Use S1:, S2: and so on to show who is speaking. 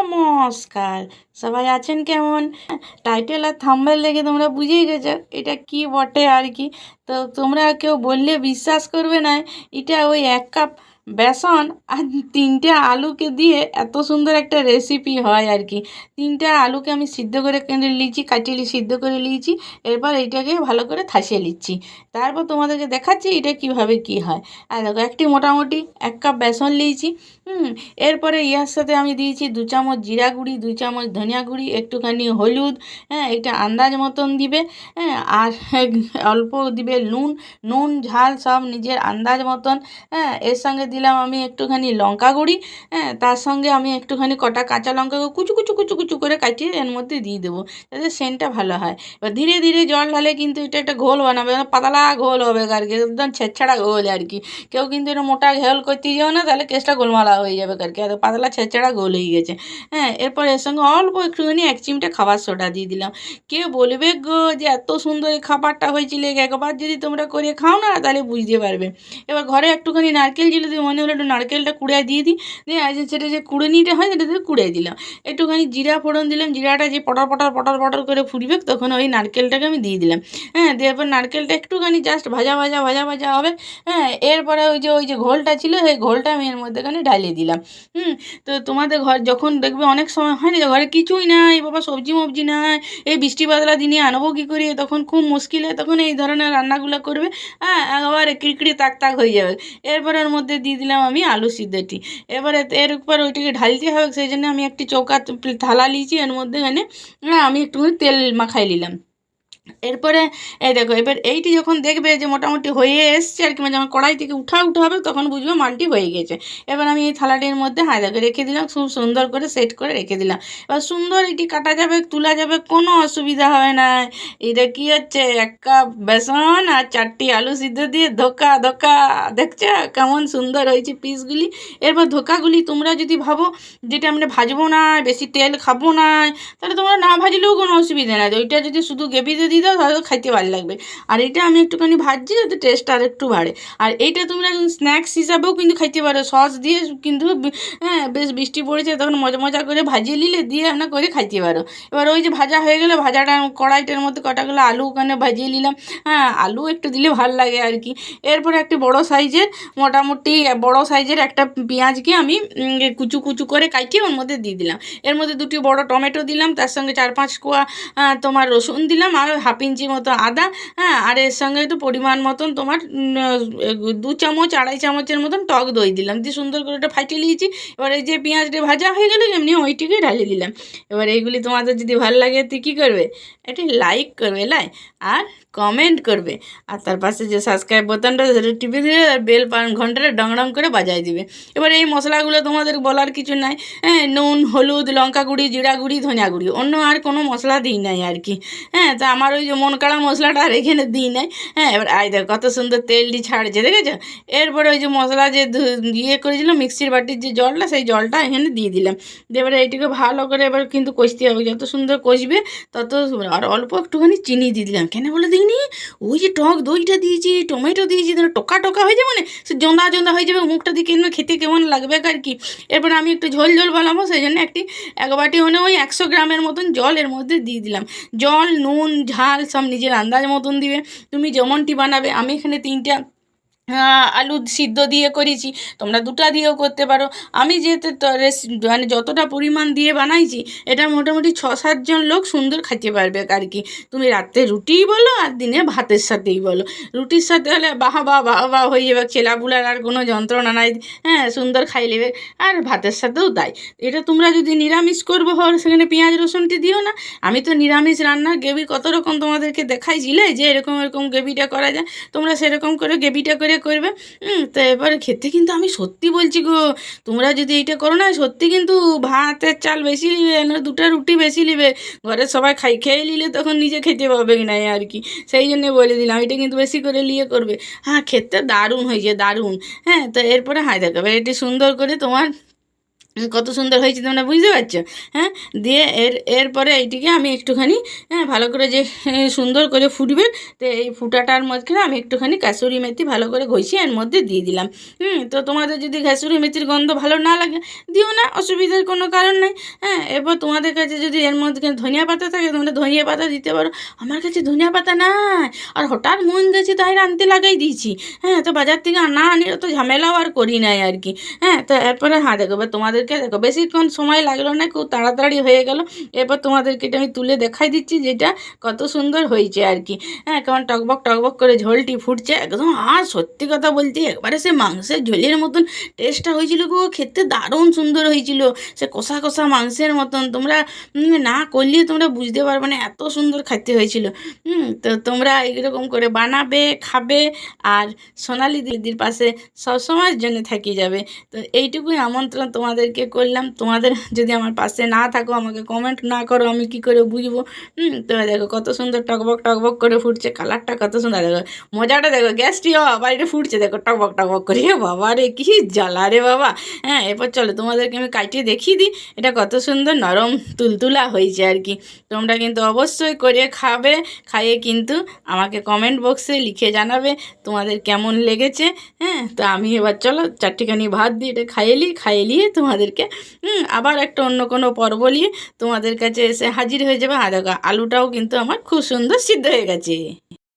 S1: নমস্কার। সবাই আছেন কেমন? টাইটেল আর থাম্বেল দেখে তোমরা বুঝেই গেছো, এটা কি বটে আর কি? তো তোমরা কেউ বললে বিশ্বাস করবে না, এটা ওই এক কাপ বেসন আর তিনটে আলুকে দিয়ে এত সুন্দর একটা রেসিপি হয় আর কি। তিনটে আলুকে আমি সিদ্ধ করে কেটে নিয়েছি, কাটিয়ে সিদ্ধ করে নিয়েছি, এরপর এইটাকে ভালো করে থাসিয়ে নিচ্ছি। তারপর তোমাদেরকে দেখাচ্ছি এটা কীভাবে কি হয়। আর দেখো, একটি মোটামুটি এক কাপ বেসন নিয়েছি, হুম, এরপরে ইয়ার সাথে আমি দিয়েছি দু চামচ জিরা গুঁড়ি, দু চামচ ধনিয়া গুঁড়ি, একটুখানি হলুদ হ্যাঁ এটা আন্দাজ মতন দিবে হ্যাঁ আর অল্প দিবে নুন নুন, ঝাল সব নিজের আন্দাজ মতন হ্যাঁ এর সঙ্গে দিলাম আমি একটুখানি লঙ্কা গুঁড়ি হ্যাঁ তার সঙ্গে আমি একটুখানি কটা কাঁচা লঙ্কা কুচু কুচু কুচু কুচু করে কাটিয়ে এর মধ্যে দিয়ে দেবো, যাতে সেন্টটা ভালো হয়। এবার ধীরে ধীরে জল ঢালে কিন্তু এটা একটা ঘোল বানাবে পাতলা ঘোল হবে আর কি, একদম ছেঁচড়া ঘোল আর কি। কেউ কিন্তু এটা মোটা ঘোল করতে যাও না, তাহলে কেসটা গোলমালা হয়ে যাবে আর কি পাতলা ছেঁচড়া গোল হয়ে গেছে। হ্যাঁ এরপর এর সঙ্গে অল্প একটুখানি এক চিমটা খাবার সোডা দিয়ে দিলাম। কে বলবে গো যে এত সুন্দর খাবারটা হয়েছিল একবার যদি তোমরা করে খাও না, তাহলে বুঝতে পারবে। এবার ঘরে একটুখানি নারকেল দিয়ে মনে হলো একটু নারকেলটা কুড়িয়ে দিয়ে দিই। দিয়ে সেটা যে কুড়েনিটা হয় সেটা দিয়ে কুড়িয়ে দিলাম। একটুখানি জিরা ফোড়ন দিলাম, জিরাটা যে পটর পটর পটর পটর করে ফুটবে তখন ওই নারকেলটাকে আমি দিয়ে দিলাম। হ্যাঁ দিয়ে এরপর নারকেলটা একটুখানি জাস্ট ভাজা ভাজা ভাজা ভাজা হবে। হ্যাঁ এরপরে ওই যে ওই যে ঘোলটা ছিল, সেই ঘোলটা আমি এর মধ্যেখানে ঢালিয়ে দিলাম। হুম, তো তোমাদের ঘর যখন দেখবে অনেক সময় হয় না ঘরে কিছুই নাই, বাবা সবজি মবজি নাই, এই বৃষ্টি বাদলা দিনে আনব কী করে? তখন খুব মুশকিল হয়, তখন এই ধরনের রান্নাগুলো করবে। হ্যাঁ একেবারে কিড়কিড়ি তাক তাক হয়ে যাবে। এরপর ওর মধ্যে দিয়ে দিলাম আমি আলু সিদ্ধটি। এবারে এর উপর ওইটাকে ঢালতে হবে, সেই জন্য আমি একটি চৌকা থালা নিয়েছি, এর মধ্যে হ্যাঁ আমি একটু তেল মাখাই নিলাম। এরপরে, এই দেখো, এবার এইটি যখন দেখবে যে মোটামুটি হয়ে এসছে আর কি মানে যখন কড়াই থেকে উঠা উঠা হবে, তখন বুঝবে মালটি হয়ে গেছে। এবার আমি এই থালাটির মধ্যে হাঁ দেখো, রেখে দিলাম, খুব সুন্দর করে সেট করে রেখে দিলাম। এবার সুন্দর এটি কাটা যাবে, তোলা যাবে, কোনো অসুবিধা হবে না। এটা কি হচ্ছে, এক কাপ বেসন আর চারটি আলু সিদ্ধ দিয়ে ধোকা ধোকা, দেখছ কেমন সুন্দর হয়েছে পিসগুলি? এরপর ধোকাগুলি তোমরা যদি ভাবো, যেটা আমরা ভাজবো না, বেশি তেল খাব না, তাহলে তোমরা না ভাজলেও কোনো অসুবিধা নাই। ওইটা যদি শুধু গ্রেভিতে দিয়ে দাও তাহলে খাইতে ভালো লাগবে। আর এটা আমি একটুখানি ভাজছি যাতে টেস্ট আর একটু বাড়ে। আর এইটা তোমরা স্ন্যাক্স হিসাবেও কিন্তু খাইতে পারো। সস দিয়ে কিন্তু হ্যাঁ বেশ বৃষ্টি পড়েছে, তখন মজা মজা করে ভাজিয়ে নিলে দিয়ে আমরা করে খাইতে পারো। এবার ওই যে ভাজা হয়ে গেলে ভাজাটা কড়াইটার মধ্যে কটাগুলো আলু ওখানে ভাজিয়ে নিলাম। হ্যাঁ আলু একটু দিলে ভালো লাগে আর কি। এরপরে একটি বড় সাইজের, মোটামুটি বড় সাইজের একটা পেঁয়াজকে আমি কুচু কুচু করে কাটিয়ে ওর মধ্যে দিয়ে দিলাম। এর মধ্যে দুটি বড় টমেটো দিলাম, তার সঙ্গে চার পাঁচ কোয়া তোমার রসুন দিলাম, আর হাফ ইঞ্চি মতো আদা হ্যাঁ আর এর সঙ্গে একটু পরিমাণ মতন তোমার দু চামচ, আড়াই চামচের মতন টক দই দিলাম। দিয়ে সুন্দর করে ওটা ফাটিয়ে নিয়েছি। এবার এই যে পেঁয়াজটা ভাজা হয়ে গেলো, এমনি ওইটিকে ঢালিয়ে দিলাম। এবার এইগুলি তোমাদের যদি ভালো লাগে তুই কী করবে? একটি লাইক করবে, লাই। আর কমেন্ট করবে। আর তার পাশে যে সাবস্ক্রাইব বোতামটা সেটা টিপে দিয়ে আর বেল ঘন্টাটা ডং ডং করে বাজাই দিবে। এবার এই মশলাগুলো তোমাদের বলার কিছু নাই। হ্যাঁ নুন, হলুদ, লঙ্কা গুঁড়ি, জিরা গুঁড়ি, ধনিয়া গুঁড়ি, অন্য আর কোনো মশলা দিই নাই আর কি। হ্যাঁ তা আমার ওই যে মন কাড়া মশলাটা আর এখানে দিই নাই। হ্যাঁ এবার আই দেখ কত সুন্দর তেলটি ছাড়ছে, দেখেছ? এরপরে ওই যে মশলা যে ইয়ে করেছিলাম মিক্সির বাটির যে জলটা, সেই জলটা এখানে দিয়ে দিলাম। এবারে এইটিকে ভালো করে এবার কিন্তু কষতে হবে। যত সুন্দর কষবে, তত আর অল্প একটুখানি চিনি দিয়ে দিলাম। কেন বলে দিইনি? ওই যে টক দইটা দিয়েছি, টমেটো দিয়েছি তাহলে টোকা টোকা হয়ে যাবে না? সে জন্দা জন্দা হয়ে যাবে, মুখটা দিয়ে কেন খেতে কেমন লাগবে আর কি? এরপর আমি একটু ঝোল ঝোল বানাবো, সেই জন্য একটি, এক বাটি মানে ওই একশো গ্রামের মতন জল এর মধ্যে দিয়ে দিলাম। জল, নুন, ঝাল সব নিজের আন্দাজ মতন দিবে। তুমি যেমনটি বানাবে, আমি এখানে তিনটা আলু সিদ্ধ দিয়ে করেছি, তোমরা দুটা দিয়েও করতে পারো। আমি যেহেতু মানে যতটা পরিমাণ দিয়ে বানাইছি, এটা মোটামুটি ছ সাতজন লোক সুন্দর খেতে পারবে আর কি। তুমি রাত্রে রুটিই বলো আর দিনে ভাতের সাথেই বলো। রুটির সাথে হলে বাহা বা বাহা বা হয়ে যাবে ছেলাপুলার আর কোনো যন্ত্রণা নাই। হ্যাঁ সুন্দর খাই নেবে। আর ভাতের সাথেও তাই। এটা তোমরা যদি নিরামিষ করব হওয়ার সেখানে পেঁয়াজ রসুনটি দিও না। আমি তো নিরামিষ রান্নার গ্রেভি কত রকম তোমাদেরকে দেখাইছিলে যে এরকম এরকম গ্রেভিটা করা যায়। তোমরা সেরকম করে গ্রেভিটা করে করবে? তো এবারে খেতে কিন্তু আমি সত্যি বলছি গো, তোমরা যদি এইটা করো না, সত্যি কিন্তু ভাতের চাল বেশি নিবে, না দুটো রুটি বেশি নিবে। ঘরের সবাই খাই, খেয়ে নিলে তখন নিজে খেতে পাবে কি নাই আর কি। সেই জন্য বলে দিলাম, এটা কিন্তু বেশি করে নিয়ে করবে। হ্যাঁ খেতে দারুণ হয়েছে, দারুণ। হ্যাঁ তো এরপরে হায় দেখাবে এটি সুন্দর করে তোমার কত সুন্দর হয়েছে তোমরা বুঝতে পারছ? হ্যাঁ? দিয়ে এর, এরপরে এইটিকে আমি একটুখানি হ্যাঁ ভালো করে যে সুন্দর করে ফুটবে, তো এই ফুটাটার মাঝখানে আমি একটুখানি কাসুরি মেথি ভালো করে ঘষিয়ে এর মধ্যে দিয়ে দিলাম। হুম, তো তোমাদের যদি কাসুরি মেথির গন্ধ ভালো না লাগে, দিও না, অসুবিধার কোনো কারণ নেই। হ্যাঁ এরপর তোমাদের কাছে যদি এর মধ্যে ধনিয়া পাতা থাকে, তোমরা ধনিয়া পাতা দিতে পারো। আমার কাছে ধনিয়া পাতা নাই, আর হঠাৎ মন গেছে তাই আনতে লাগাই দিয়েছি। হ্যাঁ তো বাজার থেকে না আনি তো ঝামেলাও আর করি নাই আর কি। হ্যাঁ তো এরপরে হ্যাঁ দেখো, এবার তোমাদেরকে দেখো, বেশিক্ষণ সময় লাগল না, খুব তাড়াতাড়ি হয়ে গেল। এরপর তোমাদেরকে এটা আমি তুলে দেখাই দিচ্ছি যেটা কত সুন্দর হয়েছে আর কি। হ্যাঁ কেমন টকবক টকবক করে ঝোলটি ফুটছে, একদম, আর সত্যি কথা বলতে একবারে সে মাংসের ঝোলের মতন টেস্টটা হয়েছিল গো, খেতে দারুণ সুন্দর হয়েছিল। সে কষা কষা মাংসের মতন, তোমরা না করলে তোমরা বুঝতে পারবে না, এত সুন্দর খাইতে হয়েছিল। তো তোমরা এইরকম করে বানাবে, খাবে, আর সোনালি দিদির পাশে সবসময়ের জন্য থাকি যাবে। তো এইটুকুই আমন্ত্রণ তোমাদেরকে করলাম। তোমাদের যদি আমার পাশে না থাকো, আমাকে কমেন্ট না করো, আমি কি করে বুঝব? হুম তো দেখো কত সুন্দর টকবক টকবক করে ফুটছে। কালারটা কত সুন্দর, দেখো। মজাটা দেখো গ্যাসটিও আবার এটা ফুটছে, দেখো, টকবক টকবক করে। বাবা রে, কি জ্বালা রে বাবা। হ্যাঁ এরপর চলো, তোমাদেরকে আমি কাটিয়ে দেখিয়ে দিই। এটা কত সুন্দর নরম তুলতুলা হয়েছে আর কি। তোমরা কিন্তু অবশ্যই করে খাবে, খাইয়ে কিন্তু আমাকে কমেন্ট বক্সে লিখে জানাবে তোমাদের কেমন লেগেছে। হ্যাঁ তো আমি এবার চলো, চারটিখানি ভাত দিয়ে এটা খাইয়ে নিই, খাইয়ে নিয়ে তোমাদেরকে আবার একটা অন্য কোনো পর্ব নিয়ে তোমাদের কাছে এসে হাজির হয়ে যাবে। আর আলুটাও কিন্তু আমার খুব সুন্দর সিদ্ধ হয়ে গেছে।